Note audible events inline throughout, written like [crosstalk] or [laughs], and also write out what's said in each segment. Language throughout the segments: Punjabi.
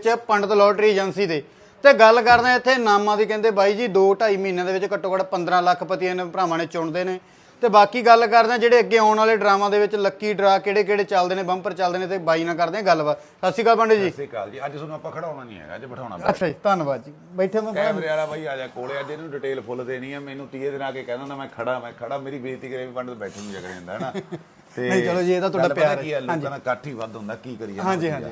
ਚ ਪੰਡਤ ਲੋਟਰੀ ਏਜੰਸੀ ਦੇ। ਤੇ ਗੱਲ ਕਰਦੇ ਇੱਥੇ ਨਾਮਾਂ ਦੀ ਕਹਿੰਦੇ ਬਾਈ ਜੀ 2 2.5 ਮਹੀਨਿਆਂ ਦੇ ਵਿੱਚ ਘੱਟੋ ਘੱਟ 15 ਲੱਖ ਪਤੀ ਇਹਨਾਂ ਭਰਾਵਾਂ ਨੇ ਚੁਣਦੇ ਨੇ। ਤੇ ਬਾਕੀ ਗੱਲ ਕਰਦੇ ਜਿਹੜੇ ਅੱਗੇ ਆਉਣ ਵਾਲੇ ਡਰਾਮਾ ਦੇ ਵਿੱਚ ਲੱਕੀ ਡਰਾ ਕਿਹੜੇ ਕਿਹੜੇ ਚੱਲਦੇ ਨੇ ਬੰਪਰ ਚੱਲਦੇ ਨੇ ਤੇ ਬਾਈ ਨਾਲ ਕਰਦੇ ਗੱਲਬਾਤ। ਸਤਿ ਸ਼੍ਰੀ ਅਕਾਲ ਪੰਡਤ ਜੀ। ਸਤਿ ਸ਼੍ਰੀ ਅਕਾਲ ਜੀ। ਅੱਜ ਤੁਹਾਨੂੰ ਆਪਾਂ ਖੜਾਉਣਾ ਨਹੀਂ ਹੈਗਾ ਅੱਜ ਬਿਠਾਉਣਾ ਅੱਛਾ ਜੀ ਧੰਨਵਾਦ ਜੀ। ਬੈਠੇ ਮੈਂ ਕੈਮਰੇ ਵਾਲਾ ਬਾਈ ਆ ਜਾ ਕੋਲੇ ਅੱਜ ਇਹਨੂੰ ਡਿਟੇਲ ਫੁੱਲ ਦੇਣੀ ਹੈ ਮੈਨੂੰ 30 ਦਿਨ ਆ ਕੇ ਕਹਿੰਦਾ ਨਾ ਮੈਂ ਖੜਾ ਮੈਂ ਖੜਾ ਮੇਰੀ ਬੇਇੱਜ਼ਤੀ ਕਰੇ ਵੀ ਪੰਡਤ ਬੈਠਣ ਨੂੰ ਜਗਰ ਜਾਂਦਾ ਹੈ ਨਾ? ਤੇ [laughs] ਨਹੀਂ, ਚਲੋ ਜੀ, ਇਹ ਤਾਂ ਤੁਹਾਡਾ ਪਿਆਰ ਹੈ। ਲੋਕਾਂ ਦਾ ਇਕੱਠ ਹੀ ਵੱਧ ਹੁੰਦਾ ਕੀ ਕਰੀਏ ਹਾਂਜੀ, ਹਾਂਜੀ,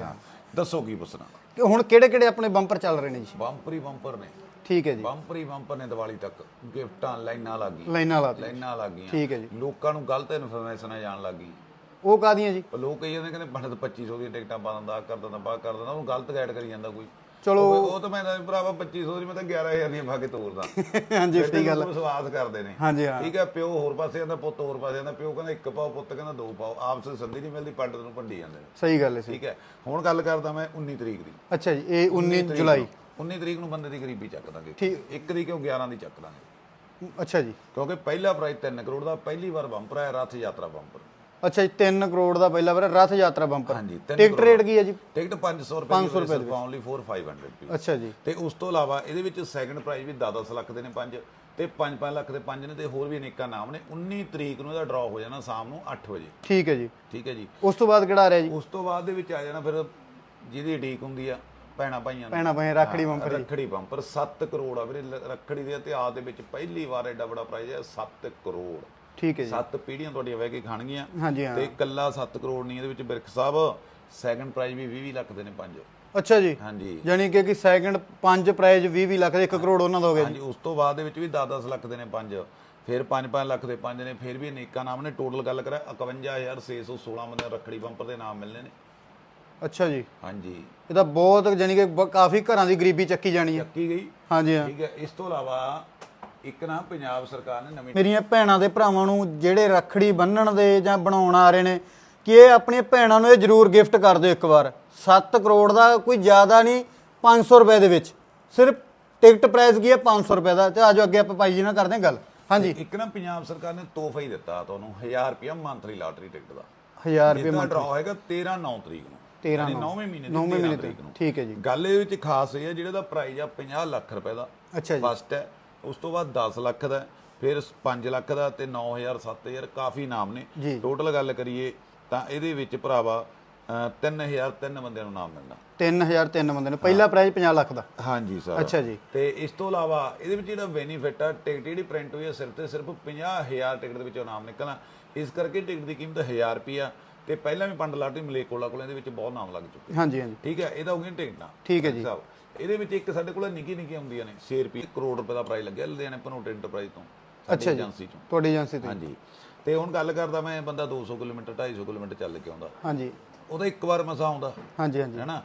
ਦੱਸੋ ਕੀ ਪੁੱਛਣਾ। ਕਿ ਹੁਣ ਕਿਹੜੇ ਕਿਹੜੇ ਆਪਣੇ ਬੰਪਰ ਚੱਲ ਰਹੇ ਨੇ ਜੀ? ਬੰਪਰੀ ਬੰਪਰ ਨੇ। ਠੀਕ ਹੈ ਜੀ। ਬੰਪਰੀ ਬੰਪਰ ਨੇ ਦੀਵਾਲੀ ਤੱਕ। ਗਿਫਟਾਂ ਲਾਈਨਾਂ ਲੱਗ ਗਈਆਂ। ਲਾਈਨਾਂ ਲਾ ਦਿਓ। ਲਾਈਨਾਂ ਲੱਗ ਗਈਆਂ। ਠੀਕ ਹੈ ਜੀ। ਲੋਕਾਂ ਨੂੰ ਗਲਤ ਇਨਫੋਰਮੇਸ਼ਨ ਜਾਣ ਲੱਗ ਗਈ। ਉਹ ਕਾਦੀਆਂ ਜੀ? ਲੋਕ ਕਹੀ ਜਾਂਦੇ ਕਹਿੰਦੇ ਪੰਡਤ 2500 ਦੀਆਂ ਟਿਕਟਾਂ ਪਾ ਦਿੰਦਾ ਕਰ ਦਿੰਦਾ ਪਾ ਕਰ ਦਿੰਦਾ ਉਹਨੂੰ ਗਲਤ ਗਾਈਡ ਕਰੀ ਜਾਂਦਾ ਕੋਈ। ਚਲੋ। ਉਹ ਤਾਂ ਮੈਂ ਤਾਂ ਭਰਾਵਾ 2500 ਦੀ ਮੈਂ ਤਾਂ 11000 ਦੀਆਂ ਪਾ ਕੇ ਤੋਰਦਾ। [laughs] ਹਾਂਜੀ ਸਹੀ ਗੱਲ ਵਿਸ਼ਵਾਸ ਕਰਦੇ ਨੇ। ਹਾਂਜੀ ਹਾਂ। ਠੀਕ ਹੈ ਪਿਓ ਹੋਰ ਪਾਸੇ ਜਾਂਦਾ ਪੁੱਤ ਹੋਰ ਪਾਸੇ ਜਾਂਦਾ ਪਿਓ ਕਹਿੰਦਾ ਇੱਕ ਪਾਓ ਪੁੱਤ ਕਹਿੰਦਾ ਦੋ ਪਾਓ ਆਪਸ ਵਿੱਚ ਸੰਧੀ ਨਹੀਂ ਮਿਲਦੀ ਪੰਡਤ ਨੂੰ ਭੰਡੀ ਜਾਂਦੇ ਨੇ। ਸਹੀ ਗੱਲ ਹੈ ਠੀਕ ਹੈ ਹੁਣ ਗੱਲ ਕਰਦਾ ਮੈਂ 19 ਤਰੀਕ ਦੀ। ਅੱਛਾ ਜੀ ਇਹ 19 ਜੁਲਾਈ। 19 ਤਰੀਕ ਨੂੰ ਬੰਦੇ ਦੀ ਗਰੀਬੀ ਚੱਕ ਦਾਂਗੇ। ਠੀਕ। ਇੱਕ ਦੀ ਕਿਉਂ 11 ਦੀ ਚੱਕ ਦਾਂਗੇ? ਅੱਛਾ ਜੀ। ਕਿਉਂਕਿ ਪਹਿਲਾ ਪ੍ਰਾਈਜ਼ 3 ਕਰੋੜ ਦਾ ਪਹਿਲੀ ਵਾਰ ਬੰਪਰ ਹੈ ਰਥ ਯਾਤਰਾ ਬੰਪਰ। ਅੱਛਾ ਜੀ 3 ਕਰੋੜ ਦਾ ਪਹਿਲਾ ਵਾਰ ਰਥ ਯਾਤਰਾ ਬੰਪਰ। ਹਾਂਜੀ, ਟਿਕਟ ਰੇਟ ਕੀ ਹੈ ਜੀ? ਟਿਕਟ 500 ਰੁਪਏ 500 ਰੁਪਏ ਓਨਲੀ 4500 ਰੁਪਏ। ਅੱਛਾ ਜੀ। ਤੇ ਉਸ ਤੋਂ ਇਲਾਵਾ ਇਹਦੇ ਵਿੱਚ ਸੈਕੰਡ ਪ੍ਰਾਈਜ਼ ਵੀ 10-10 ਲੱਖ ਦੇ ਨੇ ਪੰਜ ਤੇ 5-5 ਲੱਖ ਦੇ ਪੰਜ ਨੇ ਤੇ ਹੋਰ ਵੀ ਅਨੇਕਾਂ ਨਾਮ ਨੇ। 19 ਤਰੀਕ ਨੂੰ ਇਹਦਾ ਡਰਾ ਹੋ ਜਾਣਾ ਸ਼ਾਮ ਨੂੰ 8 ਵਜੇ। ਠੀਕ ਹੈ ਜੀ। ਠੀਕ ਹੈ ਜੀ। ਉਸ ਤੋਂ ਬਾਅਦ ਕਿਹੜਾ ਆ ਰਿਹਾ ਜੀ? ਉਸ ਤੋਂ ਬਾਅਦ ਦੇ ਵਿੱਚ ਆ ਜਾਣਾ ਫਿਰ ਜਿਹਦੀ ਢੀਕ ਹੁੰਦੀ ਆ ਭੈਣਾ ਭਾਈਆਂ ਦੀ। ਪੈਣਾ ਪਏ ਰੱਖੜੀ ਬੰਪਰ ਰੱਖੜੀ ਬੰਪਰ 7 ਕਰੋੜ ਆ ਵੀਰੇ ਰੱਖੜੀ ਦੇ ਇਤਿਹਾਸ ਦੇ ਵਿੱਚ ਪਹਿਲੀ ਵਾਰ ਐਡਾ ਬੜਾ ਪ੍ਰਾਈਜ਼ ਹੈ 7 ਕਰੋੜ। ਠੀਕ ਹੈ ਜੀ। ਸੱਤ ਪੀੜ੍ਹੀਆਂ ਤੁਹਾਡੀਆਂ ਬਹਿ ਕੇ ਖਾਣਗੀਆਂ ਹਾਂਜੀ ਹਾਂ। ਤੇ ਇਕੱਲਾ 7 ਕਰੋੜ ਨਹੀਂ ਇਹਦੇ ਵਿੱਚ ਬਿਰਖ ਸਾਹਿਬ ਸੈਕੰਡ ਪ੍ਰਾਈਜ਼ ਵੀ 20 ਲੱਖ ਦੇ ਨੇ ਪੰਜ। ਅੱਛਾ ਜੀ। ਹਾਂਜੀ। ਯਾਨੀ ਕਿ ਕਿ ਸੈਕਿੰਡ 5 ਪ੍ਰਾਈਜ਼ 20 20 ਲੱਖ ਦੇ 1 ਕਰੋੜ ਉਹਨਾਂ ਦਾ ਹੋ ਗਿਆ ਜੀ। ਹਾਂਜੀ ਉਸ ਤੋਂ ਬਾਅਦ ਦੇ ਵਿੱਚ ਵੀ 10-10 ਲੱਖ ਦੇ ਨੇ ਪੰਜ। ਫਿਰ 5-5 ਲੱਖ ਦੇ ਪੰਜ ਨੇ ਫਿਰ ਵੀ ਅਨੇਕਾਂ ਨਾਮ ਨੇ। ਟੋਟਲ ਗੱਲ ਕਰਾਂ 51616 ਬੰਦੇ ਰੱਖੜੀ ਬੰਪਰ ਦੇ ਨਾਮ ਮਿਲਨੇ ਨੇ। ਅੱਛਾ ਜੀ। ਹਾਂਜੀ। ਇਹ ਤਾਂ ਬਹੁਤ ਯਾਨੀ ਕਿ ਕਾਫੀ ਘਰਾਂ ਦੀ ਗਰੀਬੀ ਚੱਕੀ ਜਾਣੀ ਹੈ। ਚੱਕੀ ਗਈ। ਹਾਂਜੀ ਹਾਂ। ਠੀਕ ਹੈ ਇਸ ਤੋਂ ਇਲਾਵਾ ਇੱਕ ਨਾ ਪੰਜਾਬ ਸਰਕਾਰ ਨੇ ਨਵੀਂ ਮੇਰੀਆਂ ਭੈਣਾਂ ਦੇ ਭਰਾਵਾਂ ਨੂੰ ਜਿਹੜੇ ਰੱਖੜੀ ਬੰਨਣ ਦੇ ਜਾਂ ਬਣਾਉਣ ਆ ਰਹੇ ਨੇ ਕਿ ਇਹ ਆਪਣੀਆਂ ਭੈਣਾਂ ਨੂੰ ਇਹ ਜ਼ਰੂਰ ਗਿਫਟ ਕਰ ਦਿਓ ਇੱਕ ਵਾਰ। 7 ਕਰੋੜ ਦਾ ਕੋਈ ਜ਼ਿਆਦਾ ਨਹੀਂ 500 ਰੁਪਏ ਦੇ ਵਿੱਚ। ਸਿਰਫ ਟਿਕਟ ਪ੍ਰਾਈਸ ਕੀ ਹੈ? 500 ਰੁਪਏ ਦਾ। ਤੇ ਆਜੋ ਅੱਗੇ ਆਪਾਂ ਭਾਈ ਜੀ ਨਾਲ ਕਰਦੇ ਹਾਂ ਗੱਲ। ਹਾਂਜੀ। ਇੱਕ ਨਾ ਪੰਜਾਬ ਸਰਕਾਰ ਨੇ ਤੋਹਫਾ ਹੀ ਦਿੱਤਾ ਤੁਹਾਨੂੰ 1000 ਰੁਪਇਆ ਮੰਥਲੀ ਲਾਟਰੀ ਟਿਕਟ ਦਾ। 1000 ਰੁਪਏ ਇਹਦਾ ਡਰਾ ਹੋਏਗਾ 13 9 ਤਰੀਕ ਨੂੰ। 13 ਯਾਨੀ 9ਵੇਂ ਮਹੀਨੇ ਦੀ ਨੌਵੇਂ 13 ਮਹੀਨੇ ਤਰੀਕ ਨੂੰ। ਠੀਕ ਹੈ ਜੀ। ਗੱਲ ਇਹ ਵਿੱਚ ਖਾਸ ਇਹ ਹੈ ਜਿਹੜਾ ਦਾ ਪ੍ਰਾਈਜ਼ ਆ 50 ਲੱਖ ਰੁਪਏ ਦਾ। ਅੱਛਾ ਜੀ। ਫਸਟ ਹੈ। ਉਸ ਤੋਂ ਬਾਅਦ 10 ਲੱਖ ਦਾ ਫਿਰ 5 ਲੱਖ ਦਾ ਤੇ 9000 7000 ਕਾਫੀ ਨਾਮ ਨੇ। ਟੋਟਲ ਗੱਲ ਕਰੀਏ ਤਾਂ ਇਹਦੇ ਵਿੱਚ ਭਰਾਵਾ 3000 ਤਿੰਨ ਬੰਦਿਆਂ ਨੂੰ ਨਾਮ ਮਿਲਣਾ। 3000 ਤਿੰਨ ਬੰਦੇ ਨੇ। ਪਹਿਲਾ ਪ੍ਰਾਈਜ਼ 50 ਲੱਖ ਦਾ। ਹਾਂਜੀ ਸਰ ਅੱਛਾ ਜੀ। ਤੇ ਇਸ ਤੋਂ ਇਲਾਵਾ ਇਹਦੇ ਵਿੱਚ ਜਿਹੜਾ ਬੈਨੀਫਿਟ ਆ ਟਿਕਟ ਜਿਹੜੀ ਪ੍ਰਿੰਟ ਹੋਈ ਹੈ ਸਿਰਫ ਤੇ ਸਿਰਫ 50000 ਟਿਕਟ ਦੇ ਵਿੱਚੋਂ ਨਾਮ ਨਿਕਲਣਾ। ਇਸ ਕਰਕੇ ਟਿਕਟ ਦੀ ਕੀਮਤ 1000 ਰੁਪਿਆ ਤੇ ਪਹਿਲਾਂ ਵੀ ਪੰਡ ਲਾਟਰੀ ਮਲੇਕੋਲਾ ਕੋਲ ਇਹਦੇ ਵਿੱਚ ਬਹੁਤ ਨਾਮ ਲੱਗ ਚੁੱਕੇ ਹਾਂਜੀ ਹਾਂਜੀ। ਠੀਕ ਹੈ ਇਹਦਾ ਹੋ ਗਿਆ ਟਿਕਟਾਂ ਠੀਕ ਹੈ ਜੀ। ਸਾਹਿਬ ਇਹਦੇ ਵਿੱਚ ਇੱਕ ਸਾਡੇ ਕੋਲ ਨਿੱਕੀ ਨਿੱਕੀਆਂ ਹੁੰਦੀਆਂ ਨੇ 6 ਰੁਪਏ ਕਰੋੜ ਰੁਪਏ ਦਾ ਪ੍ਰਾਈਸ ਲੱਗਿਆ ਲੁਧਿਆਣੇ ਪਨੋਟ ਐਂਟਰਪ੍ਰਾਈਜ਼ ਤੋਂ ਅੱਛਾ। ਏਜੰਸੀ ਚੋਂ। ਤੁਹਾਡੀ ਏਜੰਸੀ ਤੋਂ ਹਾਂਜੀ। ਤੇ ਹੁਣ ਗੱਲ ਕਰਦਾ ਮੈਂ ਬੰਦਾ 200 ਕਿਲੋਮੀਟਰ 250 ਕਿਲੋਮੀਟਰ ਚੱਲ ਕੇ ਆਉਂਦਾ। ਹਾਂਜੀ। ਉਹਦਾ ਇੱਕ ਵਾਰ ਮਸਾ ਆਉਂਦਾ। ਹਾਂਜੀ ਹਾਂਜੀ। ਹੈਨਾ?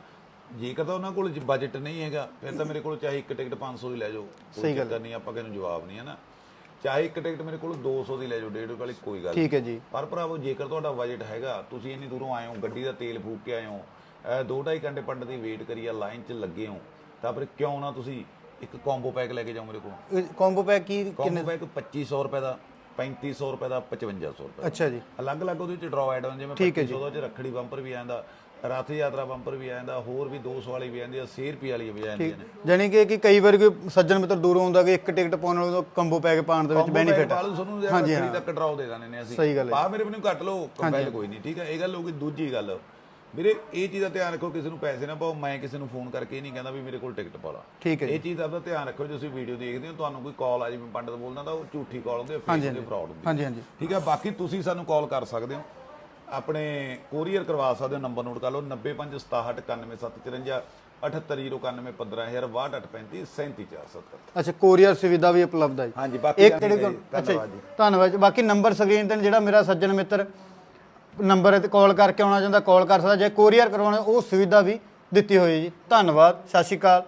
ਜੇਕਰ ਤਾਂ ਉਹਨਾਂ ਕੋਲ ਬਜਟ ਨਹੀਂ ਹੈਗਾ ਫਿਰ ਤਾਂ ਮੇਰੇ ਕੋਲ ਚਾਹੇ ਇੱਕ ਟਿਕਟ 500 ਦੀ ਲੈ ਜਾਓ। ਸਹੀ ਗੱਲ ਨਹੀਂ ਆਪਾਂ ਕਿਸੇ ਨੂੰ ਜਵਾਬ ਨਹੀਂ ਹੈ ਨਾ ਚਾਹੇ ਇੱਕ ਟਿਕਟ ਮੇਰੇ ਕੋਲ 200 ਦੀ ਲੈ ਜਾਓ ਡੇਢ ਵਾਲੀ ਕੋਈ ਗੱਲ ਠੀਕ ਹੈ ਜੀ। ਪਰ ਭਰਾਵੋ ਜੇਕਰ ਤੁਹਾਡਾ ਬਜਟ ਹੈਗਾ ਤੁਸੀਂ ਇੰਨੀ ਦੂਰੋਂ ਆਏ ਹੋ ਗੱਡੀ ਦਾ ਤੇਲ ਫੂਕ ਕੇ ਆਏ ਹੋ ਅਹ ਦੋ ਢਾਈ ਘੰਟੇ ਪੰਡ ਦੀ ਵੇਟ ਕਰੀ ਆ ਲਾਈਨ 'ਚ ਲੱਗੇ ਹੋ ਤਾਂ ਫਿਰ ਕਿਉਂ ਨਾ ਤੁਸੀਂ ਇੱਕ ਕੰਬੋ ਪੈਕ ਲੈ ਕੇ ਜਾਓ ਮੇਰੇ ਕੋਲ? ਕੰਬੋ ਪੈਕ ਕੀ ਕੰਬੋ ਪੈਕ 2500 ਰੁਪਏ ਦਾ 3500 ਰੁਪਏ ਦਾ 5500 ਰੁਪਏ ਦਾ। ਅੱਛਾ ਜੀ। ਅਲੱਗ-ਅਲੱਗ ਉਹਦੇ ਵਿੱਚ ਡਰਾ ਐਡ ਹੁੰਦੇ ਜਿਵੇਂ 2500 ਦਾ ਚ ਰੱਖੜੀ ਬੰਪਰ ਵੀ ਆਂਦਾ। ਰਥ ਯਾਤਰਾ ਬੰਪਰ ਵੀ ਆਂਦਾ ਹੋਰ ਵੀ 200 ਵਾਲੀ ਵੀ ਆਂਦੀ ਆ 100 ਰੁਪਏ ਵਾਲੀ ਵੀ ਆਂਦੀਆਂ ਨੇ ਜਾਨੀ ਕਿ ਕਿ ਕਈ ਵਾਰ ਕੋਈ ਸੱਜਣ ਮਿੱਤਰ ਦੂਰੋਂ ਆਉਂਦਾ ਕਿ ਇੱਕ ਟਿਕਟ ਪਾਉਣ ਨਾਲ ਕੰਬੋ ਪੈਕ ਪਾਉਣ ਦੇ ਵਿੱਚ ਬੈਨੀਫਿਟ ਹੈ ਬਾਲੂ ਤੁਹਾਨੂੰ ਰੱਖੜੀ ਤੱਕ ਡਰਾਓ ਦੇ ਦਾਨੇ ਨੇ ਅਸੀਂ। ਸਹੀ ਗੱਲ ਹੈ। ਪਾ ਮੇਰੇ ਮੈਨੂੰ ਕੱਟ ਲਓ ਕੰਪੈਲ ਕੋਈ ਨਹੀਂ ਠੀਕ ਹੈ? ਇਹ ਗੱਲ ਹੋ ਗਈ ਦੂਜੀ ਗੱਲ। ਵੀਰੇ ਇਹ ਚੀਜ਼ ਦਾ ਧਿਆਨ ਰੱਖੋ ਕਿਸੇ ਨੂੰ ਪੈਸੇ ਨਾ ਪਾਓ ਮੈਂ ਕਿਸੇ ਨੂੰ ਫੋਨ ਕਰਕੇ ਨਹੀਂ ਕਹਿੰਦਾ ਵੀ ਮੇਰੇ ਕੋਲ ਟਿਕਟ ਪਾ ਲਾ। ਠੀਕ ਹੈ ਇਹ ਚੀਜ਼ ਦਾ ਤਾਂ ਧਿਆਨ ਰੱਖੋ ਜੇ ਤੁਸੀਂ ਵੀਡੀਓ ਦੇਖਦੇ ਹੋ ਤੁਹਾਨੂੰ ਕੋਈ ਕਾਲ ਆ ਜਿਵੇਂ ਪੰਡਤ ਬੋਲਦਾ ਤਾਂ ਉਹ ਝੂਠੀ ਕਾਲ ਹੁੰਦੀ ਹੈ ਫੇਕ ਹੁੰਦੀ ਫਰਾਡ ਹੁੰਦੀ ਹੈ ਹਾਂਜੀ ਹਾਂਜੀ। ਠੀਕ ਹੈ? ਬਾਕੀ ਤੁਸੀਂ ਸਾਨੂੰ ਕਾਲ ਕਰ ਸਕਦੇ ਹੋ। ਆਪਣੇ ਕੋਰੀਅਰ ਕਰਵਾ ਸਕਦੇ ਹੋ ਨੰਬਰ ਨੋਟ ਕਰ ਲਓ 9567919754 78091151000 ਅੱਛਾ ਕੋਰੀਅਰ ਸੁਵਿਧਾ ਵੀ ਉਪਲਬਧ ਹੈ। ਹਾਂਜੀ ਬਾਕੀ ਇੱਕ ਧੰਨਵਾਦ ਜੀ ਜੀ। ਧੰਨਵਾਦ। ਜੀ ਬਾਕੀ ਨੰਬਰ ਸਕਰੀਨ ਤੇ ਜਿਹੜਾ ਮੇਰਾ ਸੱਜਣ ਮਿੱਤਰ ਨੰਬਰ ਤੇ ਕਾਲ ਕਰਕੇ ਆਉਣਾ ਚਾਹੁੰਦਾ ਕਾਲ ਕਰ ਸਕਦਾ। ਜੇ ਕੋਰੀਅਰ ਕਰਵਾਉਣਾ ਉਹ ਸੁਵਿਧਾ ਵੀ ਦਿੱਤੀ ਹੋਈ ਹੈ ਜੀ। ਧੰਨਵਾਦ ਸਤਿ ਸ਼੍ਰੀ ਅਕਾਲ।